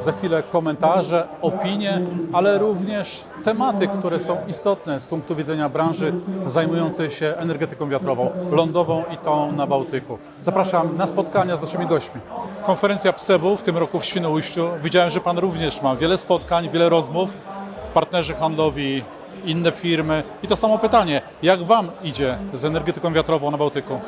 Za chwilę komentarze, opinie, ale również tematy, które są istotne z punktu widzenia branży zajmującej się energetyką wiatrową, lądową i tą na Bałtyku. Zapraszam na spotkania z naszymi gośćmi. Konferencja PSEW w tym roku w Świnoujściu. Widziałem, że Pan również ma wiele spotkań, wiele rozmów, partnerzy handlowi, inne firmy. I to samo pytanie, jak Wam idzie z energetyką wiatrową na Bałtyku?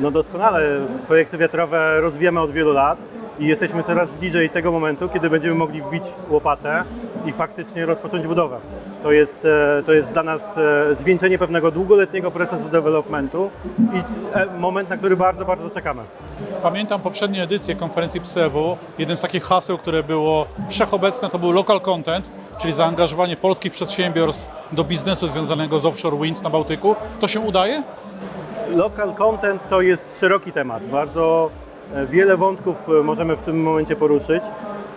No doskonale. Projekty wiatrowe rozwijamy od wielu lat i jesteśmy coraz bliżej tego momentu, kiedy będziemy mogli wbić łopatę i faktycznie rozpocząć budowę. To jest, e, to jest dla nas e, zwieńczenie pewnego długoletniego procesu developmentu i e, moment, na który bardzo, bardzo czekamy. Pamiętam poprzednie edycje konferencji PSEW. Jednym z takich haseł, które było wszechobecne, to był local content, czyli zaangażowanie polskich przedsiębiorstw do biznesu związanego z offshore wind na Bałtyku. To się udaje? Local content to jest szeroki temat. Bardzo wiele wątków możemy w tym momencie poruszyć.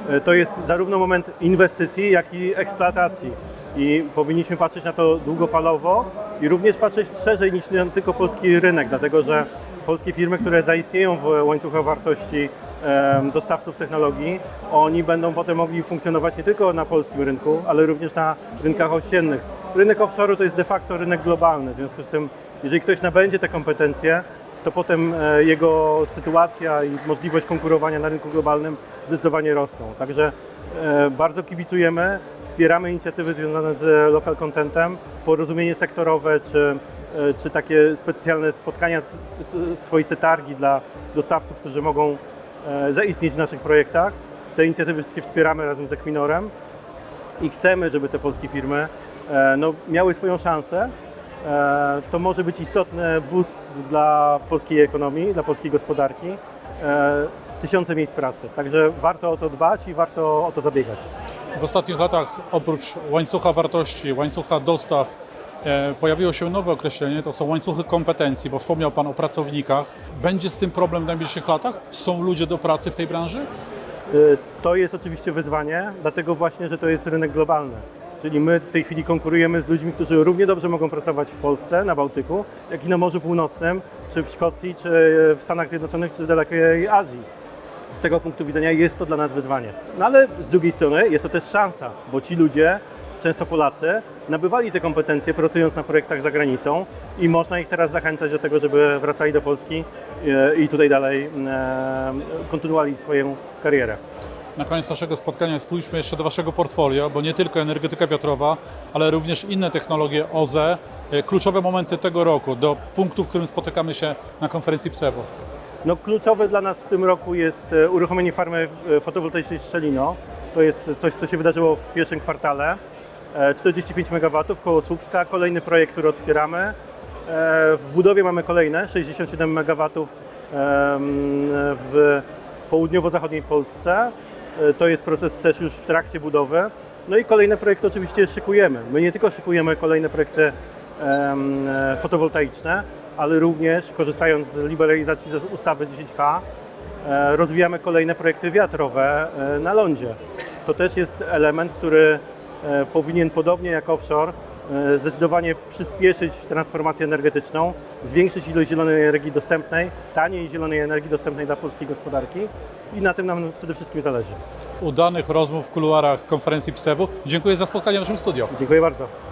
E, To jest zarówno moment inwestycji, jak i eksploatacji. I powinniśmy patrzeć na to długofalowo i również patrzeć szerzej niż tylko polski rynek, dlatego że polskie firmy, które zaistnieją w łańcuchach wartości dostawców technologii, oni będą potem mogli funkcjonować nie tylko na polskim rynku, ale również na rynkach ościennych. Rynek offshore to jest de facto rynek globalny, w związku z tym, jeżeli ktoś nabędzie te kompetencje, to potem e, jego sytuacja i możliwość konkurowania na rynku globalnym zdecydowanie rosną. Także e, bardzo kibicujemy, wspieramy inicjatywy związane z local contentem, porozumienie sektorowe czy, e, czy takie specjalne spotkania, swoiste targi dla dostawców, którzy mogą zaistnieć w naszych projektach. Te inicjatywy wszystkie wspieramy razem z Equinorem i chcemy, żeby te polskie firmy no, miały swoją szansę. E, To może być istotny boost dla polskiej ekonomii, dla polskiej gospodarki. E, Tysiące miejsc pracy. Także warto o to dbać i warto o to zabiegać. W ostatnich latach oprócz łańcucha wartości, łańcucha dostaw, e, pojawiło się nowe określenie, to są łańcuchy kompetencji, bo wspomniał Pan o pracownikach. Będzie z tym problem w najbliższych latach? Są ludzie do pracy w tej branży? To jest oczywiście wyzwanie, dlatego właśnie, że to jest rynek globalny. Czyli my w tej chwili konkurujemy z ludźmi, którzy równie dobrze mogą pracować w Polsce, na Bałtyku, jak i na Morzu Północnym, czy w Szkocji, czy w Stanach Zjednoczonych, czy w dalekiej Azji. Z tego punktu widzenia jest to dla nas wyzwanie. No ale z drugiej strony jest to też szansa, bo ci ludzie, często Polacy, nabywali te kompetencje pracując na projektach za granicą i można ich teraz zachęcać do tego, żeby wracali do Polski e, i tutaj dalej e, kontynuowali swoją karierę. Na koniec naszego spotkania spójrzmy jeszcze do Waszego portfolio, bo nie tylko energetyka wiatrowa, ale również inne technologie OZE. E, Kluczowe momenty tego roku, do punktu, w którym spotykamy się na konferencji PSEW. No, kluczowe dla nas w tym roku jest e, uruchomienie farmy e, fotowoltaicznej Strzelino. To jest coś, co się wydarzyło w pierwszym kwartale. E, 45 MW koło Słupska, kolejny projekt, który otwieramy. E, W budowie mamy kolejne 67 MW w południowo-zachodniej Polsce. E, To jest proces też już w trakcie budowy. No i kolejne projekty oczywiście szykujemy. My nie tylko szykujemy kolejne projekty e, fotowoltaiczne, ale również korzystając z liberalizacji z ustawy 10H, e, rozwijamy kolejne projekty wiatrowe na lądzie. To też jest element, który powinien podobnie jak offshore zdecydowanie przyspieszyć transformację energetyczną, zwiększyć ilość zielonej energii dostępnej, taniej zielonej energii dostępnej dla polskiej gospodarki i na tym nam przede wszystkim zależy. Udanych rozmów w kuluarach konferencji PSEW. Dziękuję za spotkanie w naszym studio. Dziękuję bardzo.